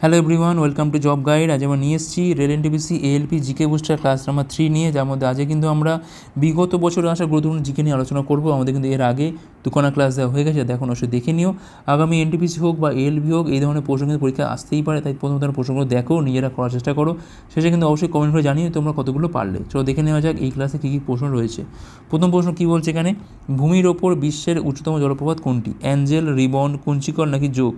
Hello everyone welcome to job guide আজ আমরা নিয়ে এসেছি rail NTPC ALP GK booster class number three নিয়ে, যার মধ্যে আজকে কিন্তু আমরা বিগত বছরে আসা গুরুত্বপূর্ণ জিকে নিয়ে আলোচনা করব। আমাদের কিন্তু এর আগে দুখানা ক্লাস দেওয়া হয়ে গেছে দেখুন অবশ্যই দেখে নিও। আগামী এন এনটিপিসি হোক বা এএলপি হোক, এই ধরনের প্রশ্ন কিন্তু পরীক্ষা আসতেই পারে, তাই প্রথম ধরনের প্রশ্নগুলো দেখো, নিজেরা করার চেষ্টা করো। শেষে কিন্তু অবশ্যই কমেন্ট করে জানিয়ে তোমরা কতগুলো পারলে। চলো দেখে নেওয়া যাক এই ক্লাসে কী কী প্রশ্ন রয়েছে। প্রথম প্রশ্ন কী বলছে এখানে? ভূমির ওপর বিশ্বের উচ্চতম জলপ্রপাত কোনটি? অ্যাঞ্জেল রিবন কুঞ্চিকর নাকি যোগ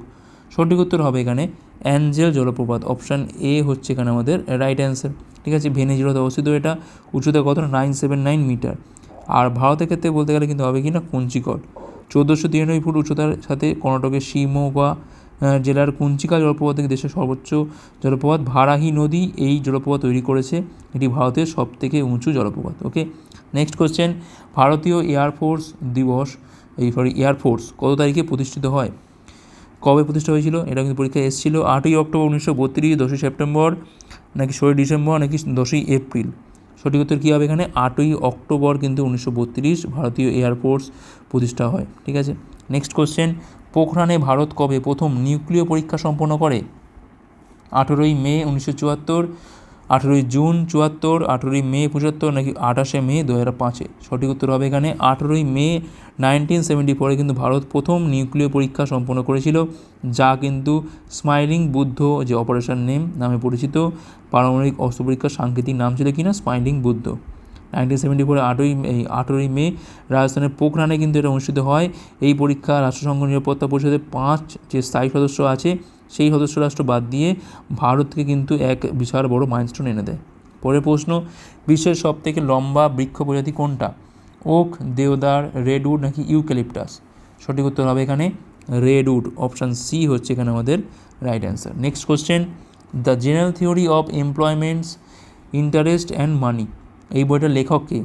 সঠিক উত্তর হবে এখানে অ্যাঞ্জেল জলপ্রপাত, অপশান এ হচ্ছে এখানে আমাদের রাইট অ্যান্সার ঠিক আছে? ভেনেজুয়েলাতে অবস্থিত এটা, উচ্চতা কত? নাইন সেভেন নাইন মিটার আর ভারতের ক্ষেত্রে বলতে গেলে কিন্তু হবে কি না কুঞ্চিকল চোদ্দোশো তিরানব্বই ফুট উচ্চতার সাথে কর্ণাটকের শিমোগা জেলার কুঞ্চিকা জলপ্রপাত থেকে দেশের সর্বোচ্চ জলপ্রপাত, ভারাহি নদী এই জলপ্রপাত তৈরি করেছে। এটি ভারতের সবথেকে উঁচু জলপ্রপাত ওকে নেক্সট কোশ্চেন ভারতীয় এয়ারফোর্স দিবস, এই সরি এয়ারফোর্স কত তারিখে প্রতিষ্ঠিত হয়? কবে প্রতিষ্ঠা হয়েছিল? এটা কিন্তু পরীক্ষা এসেছিল আটই অক্টোবর উনিশশো বত্রিশ, দশই সেপ্টেম্বর, নাকি ষোলোই ডিসেম্বর, নাকি দশই এপ্রিল। সঠিক উত্তর কী হবে এখানে? আটই অক্টোবর কিন্তু উনিশশো বত্রিশ ভারতীয় এয়ারফোর্স প্রতিষ্ঠা হয়, ঠিক আছে? নেক্সট কোশ্চেন পোখরানে ভারত কবে প্রথম নিউক্লিয় পরীক্ষা সম্পন্ন করে? আঠেরোই মে উনিশশো চুয়াত্তর আঠেরোই জুন চুয়াত্তর, আঠেরোই মে পঁচাত্তর নাকি আঠাশে মে দু হাজার পাঁচে। সঠিক উত্তর হবে এখানে আঠেরোই মে নাইনটিন সেভেন্টি ফোরে কিন্তু ভারত প্রথম নিউক্লিয় পরীক্ষা সম্পন্ন করেছিল, যা কিন্তু স্মাইলিং বুদ্ধ যে অপারেশন নেম নামে পরিচিত, পারমাণবিক অস্ত্র পরীক্ষার সাংকেতিক নাম ছিল কিনা স্মাইলিং বুদ্ধ। নাইনটিন সেভেন্টি ফোরে আটই এই আঠেরোই মে রাজস্থানের পোখরানে কিন্তু এটা অনুষ্ঠিত হয়। এই পরীক্ষা রাষ্ট্রসংঘ নিরাপত্তা পরিষদের পাঁচ যে স্থায়ী সদস্য আছে, সেই সদস্য রাষ্ট্র বাদ দিয়ে ভারতকে কিন্তু এক বিশাল বড় মাইলস্টোন এনে দেয়। পরের প্রশ্ন, বিশ্বের সবথেকে লম্বা বৃক্ষ প্রজাতি কোনটা? ওক, দেওদার, রেডউড নাকি ইউক্যালিপটাস? সঠিক উত্তর হবে এখানে রেডউড। অপশান সি হচ্ছে এখানে আমাদের right answer. Next question, the general theory of employments, interest and money. এই বইটার লেখক কে?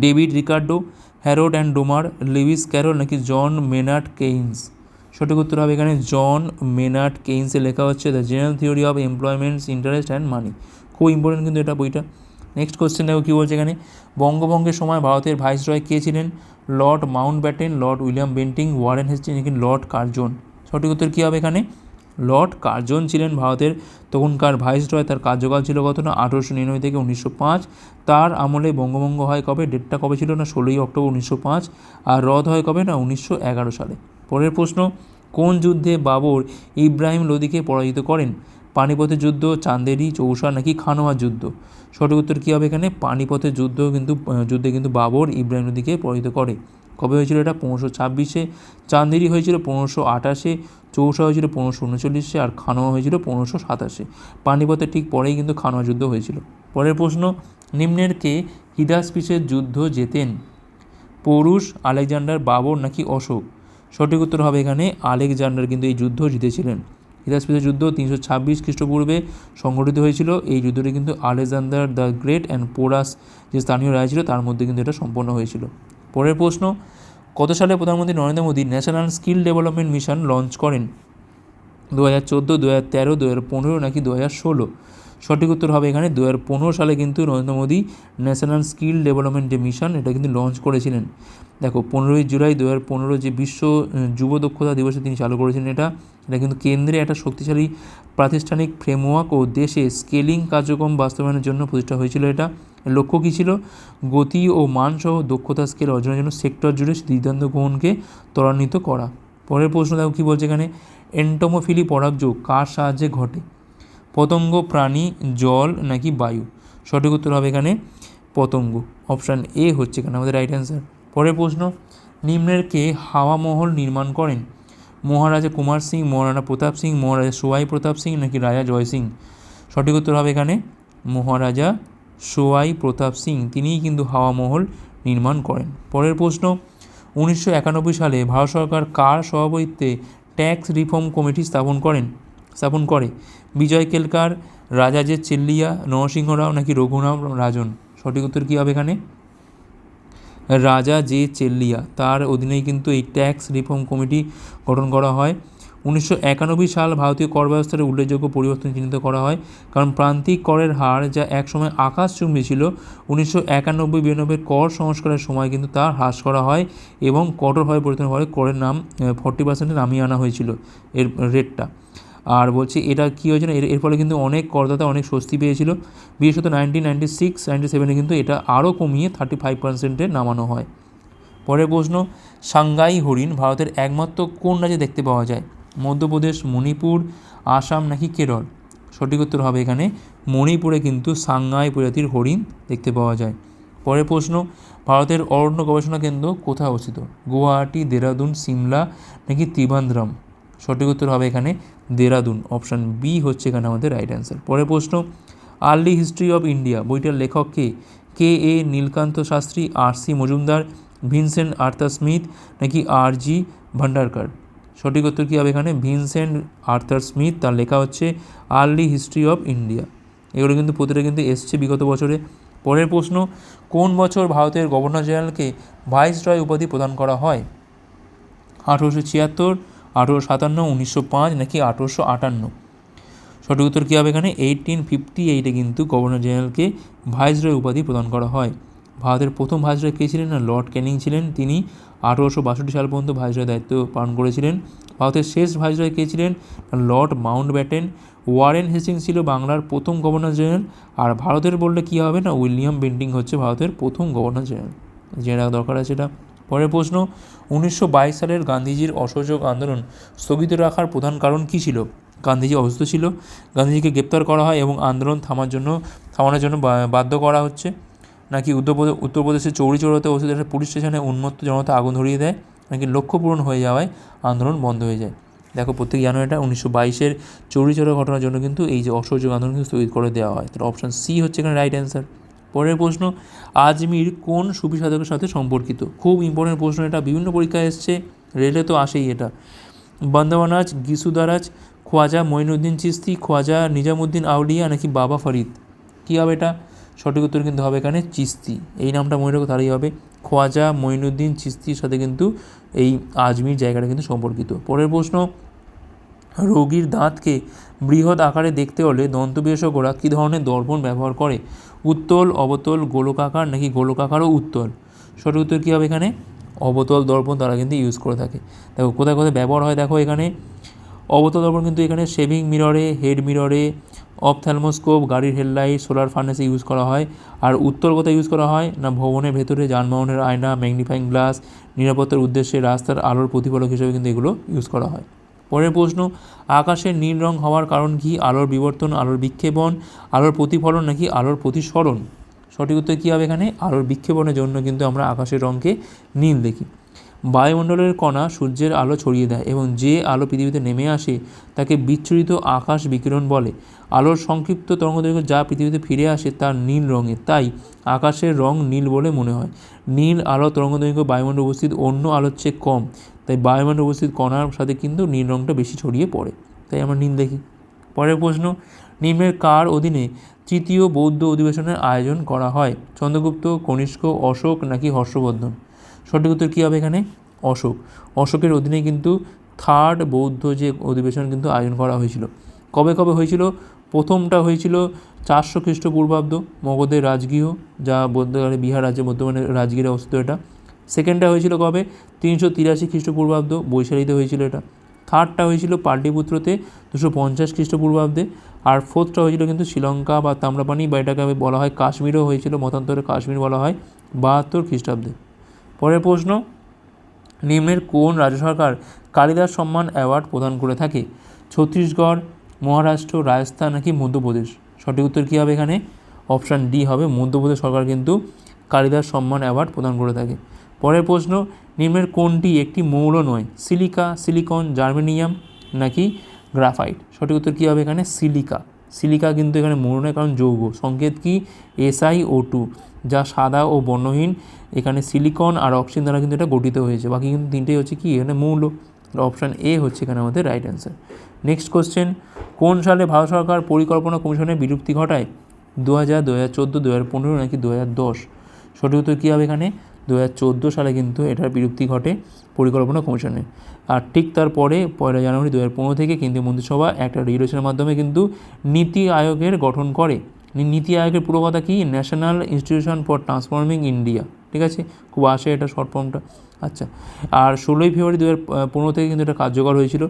David Ricardo Harrod and Domar Lewis Carroll নাকি জন মেনার্ড কেইন্স? সঠিক উত্তর হবে এখানে জন মেনার্ড কেইন্সে লেখা হচ্ছে the general theory of employments, interest and money. খুব ইম্পর্টেন্ট কিন্তু এটা বইটা। নেক্সট কোশ্চেন দেখো কী বলছে এখানে? বঙ্গভঙ্গের সময় ভারতের ভাইসরয় কে ছিলেন? Lord Mountbatten Lord William Bentinck, Warren Hastings নাকি লর্ড কার্জন? সঠিক উত্তর কী হবে এখানে? লর্ড কার্জন ছিলেন ভারতের তখনকার ভাইসরয়। তার কার্যকাল ছিল কত না? আঠেরোশো নিরানব্বই থেকে উনিশশো পাঁচ। তার আমলে বঙ্গভঙ্গ হয় কবে? ডেটটা কবে ছিল না? ষোলোই অক্টোবর উনিশশো পাঁচ। আর রদ হয় কবে না? উনিশশো এগারো সালে। পরের প্রশ্ন, কোন যুদ্ধে বাবর ইব্রাহিম লোদিকে পরাজিত করেন? পানিপথের যুদ্ধ চান্দেরি চৌসা নাকি খানোয়া যুদ্ধ? সঠিক উত্তর কী হবে এখানে? পানিপথের যুদ্ধ কিন্তু যুদ্ধে কিন্তু বাবর ইব্রাহিম লোদিকে পরাজিত করে। কবে হয়েছিল এটা? পনেরোশো ছাব্বিশে। চান্দেরি হয়েছিল পনেরোশো আঠাশে চৌসা হয়েছিল পনেরোশো উনচল্লিশে আর খানোয়া হয়েছিল পনেরোশো সাতাশে। পানিপথের ঠিক পরেই কিন্তু খানোয়া যুদ্ধ হয়েছিল। পরের প্রশ্ন, নিম্নের কে হিদাসপিসের যুদ্ধ জেতেন? পৌরুষ, আলেকজান্ডার, বাবর নাকি অশোক? সঠিক উত্তর হবে এখানে আলেকজান্ডার কিন্তু এই যুদ্ধ জিতেছিলেন। হিদাসপিসের যুদ্ধ তিনশো ছাব্বিশ খ্রিস্টপূর্বে সংগঠিত হয়েছিল। এই যুদ্ধটি কিন্তু Alexander the great and Porus যে স্থানীয় রায় ছিল, তার মধ্যে কিন্তু এটা সম্পন্ন হয়েছিল। পরের প্রশ্ন, কত সালে প্রধানমন্ত্রী Narendra Modi national skill development mission launch করেন? দু হাজার চোদ্দ দু হাজার তেরো দু হাজার পনেরো নাকি দু হাজার ষোলো? সঠিক উত্তর হবে এখানে। দু হাজার পনেরো সালে কিন্তু Narendra Modi national skill development যে মিশন এটা কিন্তু লঞ্চ করেছিলেন। দেখো, পনেরোই জুলাই দু হাজার পনেরো যে বিশ্ব যুব দক্ষতা দিবসে তিনি চালু করেছিলেন এটা এটা কিন্তু কেন্দ্রে একটা শক্তিশালী প্রাতিষ্ঠানিক ফ্রেমওয়ার্ক ও দেশে স্কেলিং কার্যক্রম বাস্তবায়নের জন্য প্রতিষ্ঠা হয়েছিল এটা। লক্ষ্য কী ছিল? গতি ও মানসহ দক্ষতা স্কেল অর্জনের জন্য সেক্টর জুড়ে সিদ্ধান্ত গ্রহণকে ত্বরান্বিত করা। পরের প্রশ্ন দেখো কী বলছে এখানে? এন্টোমোফিলি পরাগযোগ কার সাহায্যে ঘটে? পতঙ্গ, প্রাণী, জল নাকি বায়ু? সঠিক উত্তর হবে এখানে পতঙ্গ। অপশান এ হচ্ছে এখানে আমাদের রাইট অ্যান্সার পরের প্রশ্ন, নিম্নের কে হাওয়া মহল নির্মাণ করেন? মহারাজা কুমার সিং, মহারানা প্রতাপ সিং, মহারাজা সোয়াই প্রতাপ সিং নাকি রাজা জয় সিং? সঠিক উত্তর হবে এখানে মহারাজা সোয়াই প্রতাপ সিং। তিনিই কিন্তু হাওয়া মহল নির্মাণ করেন। পরের প্রশ্ন, উনিশশো একানব্বই সালে ভারত সরকার কার সভাপতিত্বে ট্যাক্স রিফর্ম কমিটি স্থাপন করেন? স্থাপন করে। বিজয় কেলকার, রাজা যে চেল্লিয়া, নরসিংহ রাও নাকি রঘুরাম রাজন? সঠিক উত্তর কী হবে এখানে? রাজা যে চেল্লিয়া, তার অধীনেই কিন্তু এই ট্যাক্স রিফর্ম কমিটি গঠন করা হয়। উনিশশো একানব্বই সাল ভারতীয় কর ব্যবস্থার উল্লেখযোগ্য পরিবর্তন চিহ্নিত করা হয়, কারণ প্রান্তিক করের হার যা একসময় আকাশচুম্বী ছিল, উনিশশো একানব্বই কর সংস্কারের সময় কিন্তু তা হ্রাস করা হয় এবং কঠোরভাবে পরিবর্তন করে করের নাম ফর্টি পার্সেন্টে নামিয়ে আনা হয়েছিল এর রেটটা আর বলছি এটা কী হয়েছে না এর এর ফলে কিন্তু অনেক করদাতা অনেক স্বস্তি পেয়েছিল। বিশেষত নাইনটিন নাইনটি সিক্স নাইনটি সেভেনে কিন্তু এটা আরও কমিয়ে থার্টি ফাইভ পার্সেন্টে নামানো হয়। পরের প্রশ্ন, সাংগাই হরিণ ভারতের একমাত্র কোন রাজ্যে দেখতে পাওয়া যায়? মধ্যপ্রদেশ, মণিপুর, আসাম নাকি কেরল? সঠিক উত্তর হবে এখানে মণিপুরে কিন্তু সাংগাই প্রজাতির হরিণ দেখতে পাওয়া যায়। পরের প্রশ্ন, ভারতের অরণ্য গবেষণা কেন্দ্র কোথায় অবস্থিত? গুয়াহাটি, দেরাদুন, সিমলা নাকি ত্রিবান্দ্রম সঠিক উত্তর হবে এখানে দেরাদুন। অপশান বি হচ্ছে এখানে আমাদের রাইট অ্যান্সার পরের প্রশ্ন, আর্লি হিস্ট্রি অফ ইন্ডিয়া, বইটার লেখক কে? K A Nilakanta Sastri, R C Majumdar, Vincent Arthur Smith, নাকি আর জি ভান্ডারকার সঠিক উত্তর কী হবে এখানে? Vincent Arthur Smith. তার লেখা হচ্ছে আর্লি হিস্ট্রি অফ ইন্ডিয়া। এগুলো কিন্তু প্রতিটা কিন্তু এসছে বিগত বছরে। পরের প্রশ্ন, কোন বছর ভারতের গভর্নর জেনারেলকে ভাইস ভাইসরয় উপাধি প্রদান করা হয়? আঠেরোশো ছিয়াত্তর আঠেরোশো সাতান্ন, উনিশশো পাঁচ নাকি আঠেরোশো আটান্ন? সঠিক উত্তর কী হবে এখানে? এইটিন ফিফটি এইটে কিন্তু গভর্নর জেনারেলকে ভাইসরয় উপাধি প্রদান করা হয়। ভারতের প্রথম ভাইসরয় কে ছিলেন না? লর্ড ক্যানিং ছিলেন। তিনি আঠেরোশো বাষট্টি সাল পর্যন্ত ভাইসরয় দায়িত্ব পালন করেছিলেন। ভারতের শেষ ভাইসরয় কে ছিলেন? Lord Mountbatten Warren Hastings ছিল বাংলার প্রথম গভর্নর জেনারেল। আর ভারতের বললে কী হবে না? উইলিয়াম বেন্টিং হচ্ছে ভারতের প্রথম গভর্নর জেনারেল। জেনে রাখা দরকার আছে এটা। পরের প্রশ্ন, উনিশশো বাইশ সালের গান্ধীজির অসহযোগ আন্দোলন স্থগিত রাখার প্রধান কারণ কী ছিল? গান্ধীজি অসুস্থ ছিল, গান্ধীজিকে গ্রেপ্তার করা হয় এবং আন্দোলন থামার জন্য, থামানোর জন্য বাধ্য করা হচ্ছে। নাকি উত্তরপ্রদেশ উত্তরপ্রদেশের চৌরি চৌরাতে অবস্থিত একটা পুলিশ স্টেশনে উন্মত্ত জনতা আগুন ধরিয়ে দেয়, নাকি লক্ষ্য পূরণ হয়ে যাওয়ায় আন্দোলন বন্ধ হয়ে যায়? দেখো, প্রত্যেক জানুয়ারিটা উনিশশো বাইশের চৌরি চৌরা ঘটনার জন্য কিন্তু এই যে অসহযোগ আন্দোলন কিন্তু স্থগিত করে দেওয়া হয়। তাহলে অপশান সি হচ্ছে এখানে রাইট অ্যান্সার পরের প্রশ্ন, আজমির কোন সুফি সাধকের সাথে সম্পর্কিত? খুব ইম্পর্টেন্ট প্রশ্ন এটা, বিভিন্ন পরীক্ষায় এসছে রেলে তো আসেই এটা। বন্দোবনাজ গিসুদারাজ, খোয়াজা মঈনুদ্দিন চিস্তি খোয়াজা নিজামুদ্দিন আউলিয়া নাকি বাবা ফরিদ? কী হবে এটা? সঠিক উত্তর কিন্তু হবে এখানে চিস্তি এই নামটা মনে রাখো, তাহলেই হবে। খোয়াজা মঈনুদ্দিন চিস্তির সাথে কিন্তু এই আজমির জায়গাটা কিন্তু সম্পর্কিত। পরের প্রশ্ন রোগীর দাঁতকে বৃহৎ আকারে দেখতে হলে দন্ত বিশেষজ্ঞরা কী ধরনের দর্পণ ব্যবহার করে? উত্তল, অবতল, গোলকাকার নাকি গোলকাকার ও উত্তল? সঠিক উত্তর কী হবে এখানে? অবতল দর্পণ তারা কিন্তু ইউজ করে থাকে। দেখো, কোথায় কোথায় ব্যবহার হয় দেখো এখানে। অবতল দর্পণ কিন্তু এখানে শেভিং মিররে হেড মিররে অপথ্যালমোস্কোপ গাড়ির হেডলাইট সোলার ফার্নেসে ইউজ করা হয়। আর উত্তর কোথায় ইউজ করা হয়? না, ভবনের ভেতরে যানবাহনের আয়না ম্যাগনিফাইং গ্লাস নিরাপত্তার উদ্দেশ্যে রাস্তার আলোর প্রতিফলক হিসেবে কিন্তু এগুলো ইউজ করা হয়। পরের প্রশ্ন আকাশের নীল রং হওয়ার কারণ কি? আলোর বিবর্তন, আলোর বিক্ষেপণ, আলোর প্রতিফলন নাকি আলোর প্রতিসরণ? সঠিক উত্তর কী হবে এখানে? আলোর বিক্ষেপণের জন্য কিন্তু আমরা আকাশের রঙকে নীল দেখি। বায়ুমণ্ডলের কণা সূর্যের আলো ছড়িয়ে দেয় এবং যে আলো পৃথিবীতে নেমে আসে তাকে বিচ্ছুরিত আকাশ বিকিরণ বলে। আলোর সংক্ষিপ্ত তরঙ্গদৈর্ঘ্য যা পৃথিবীতে ফিরে আসে তার নীল রঙের। তাই আকাশের রং নীল বলে মনে হয়। নীল আলো তরঙ্গদৈর্ঘ্য বায়ুমণ্ডলে উপস্থিত অন্য আলোর চেয়ে কম। তাই বায়ুমণ্ডলে উপস্থিত কণার সাথে কিন্তু নীল রঙটা বেশি ছড়িয়ে পড়ে। তাই আমরা নীল দেখি। পরের প্রশ্ন, নিম্নের কার অধীনে তৃতীয় বৌদ্ধ অধিবেশনের আয়োজন করা হয়? চন্দ্রগুপ্ত, কনিষ্ক, অশোক নাকি হর্ষবর্ধন? সঠিক উত্তর কী হবে এখানে? অশোক। অশোকের অধীনে কিন্তু থার্ড বৌদ্ধ যে অধিবেশন কিন্তু আয়োজন করা হয়েছিল। কবে কবে হয়েছিল? প্রথমটা হয়েছিল চারশো খ্রিস্টপূর্বাব্দ, মগধের রাজগৃহ, যা বৌদ্ধকালে বিহার রাজ্যে বর্তমানে রাজগীরে অবস্থিত এটা। সেকেন্ডটা হয়েছিল কবে? তিনশো তিরাশি খ্রিস্টপূর্বাব্দ, বৈশালীতে হয়েছিল এটা। থার্ডটা হয়েছিল পাটলিপুত্রতে দুশো পঞ্চাশ খ্রিস্টপূর্বাব্দে। আর ফোর্থটা হয়েছিল কিন্তু শ্রীলঙ্কা বা তাম্রপানি বা এটাকে বলা হয় কাশ্মীরও হয়েছিল, মতান্তরে কাশ্মীর বলা হয় বাহাত্তর খ্রিস্টাব্দে। পরের প্রশ্ন, নিম্নের কোন রাজ্য সরকার কালিদাস সম্মান অ্যাওয়ার্ড প্রদান করে থাকে? ছত্তিশগড়, মহারাষ্ট্র, রাজস্থান নাকি মধ্যপ্রদেশ? সঠিক উত্তর কী হবে এখানে? অপশান ডি হবে, মধ্যপ্রদেশ সরকার কিন্তু কালিদাস সম্মান অ্যাওয়ার্ড প্রদান করে থাকে। পরের প্রশ্ন, নিম্নের কোনটি একটি মৌল নয়? সিলিকা, সিলিকন, জার্মেনিয়াম নাকি গ্রাফাইট? সঠিক উত্তর কী হবে এখানে? সিলিকা। সিলিকা কিন্তু এখানে মৌল নয়, কারণ যৌগ। সংকেত কি? এসআই ও টু, যা সাদা ও বর্ণহীন। এখানে সিলিকন আর অক্সিজেন দ্বারা কিন্তু এটা গঠিত হয়েছে। বাকি কিন্তু তিনটেই হচ্ছে কি? এখানে মৌল। অপশান এ হচ্ছে এখানে আমাদের রাইট অ্যান্সার নেক্সট কোশ্চেন কোন সালে ভারত সরকার পরিকল্পনা কমিশনের বিলুপ্তি ঘটায়? দু হাজার দু হাজার চোদ্দ দু হাজার পনেরো নাকি দু হাজার দশ? সঠিক উত্তর কী হবে এখানে? দু হাজার চোদ্দ সালে কিন্তু এটার বিলুপ্তি ঘটে পরিকল্পনা কমিশনে। আর ঠিক তারপরে পয়লা জানুয়ারি দু হাজার পনেরো থেকে কেন্দ্রীয় মন্ত্রিসভা একটা রেগুলেশনের মাধ্যমে কিন্তু নীতি আয়োগের গঠন করে। নীতি আয়োগের পুরো কথা কী? National Institution for Transforming India ঠিক আছে? খুব আসে এটা শর্ট ফর্মটা আচ্ছা। আর ষোলোই ফেব্রুয়ারি দু হাজার পনেরো থেকে কিন্তু এটা কার্যকর হয়েছিল।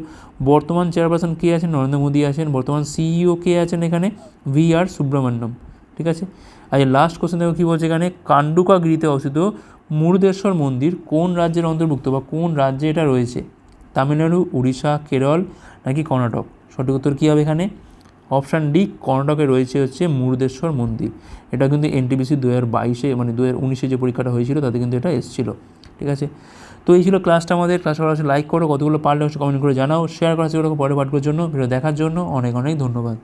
বর্তমান চেয়ারপারসন কে আছেন? নরেন্দ্র মোদী আছেন। বর্তমান সিইও কে আছেন এখানে? V R Subrahmanyam. ঠিক আছে? আর লাস্ট কোশ্চেন দেখো কী বলছে এখানে? কান্ডুকাগিরিতে অবস্থিত মুরুদেশ্বর মন্দির কোন রাজ্যের অন্তর্ভুক্ত বা কোন রাজ্যে এটা রয়েছে? তামিলনাড়ু, উড়িষ্যা, কেরল নাকি কর্ণাটক? সঠিক উত্তর কী হবে এখানে? অপশান ডি কর্ণাটকে রয়েছে হচ্ছে মুরুদেশ্বর মন্দির। এটা কিন্তু এনটিপিসি দু হাজার বাইশে মানে দু হাজার উনিশে যে পরীক্ষাটা হয়েছিল, তাতে কিন্তু এটা এসেছিল। ঠিক আছে? তো এই ছিল ক্লাসটা আমাদের। ক্লাসটা অবশ্যই লাইক করো, কতগুলো পারলে অবশ্যই কমেন্ট করে জানাও। শেয়ার করা সেগুলো পরে পাঠগুলোর জন্য। ভিডিও দেখার জন্য অনেক অনেক ধন্যবাদ।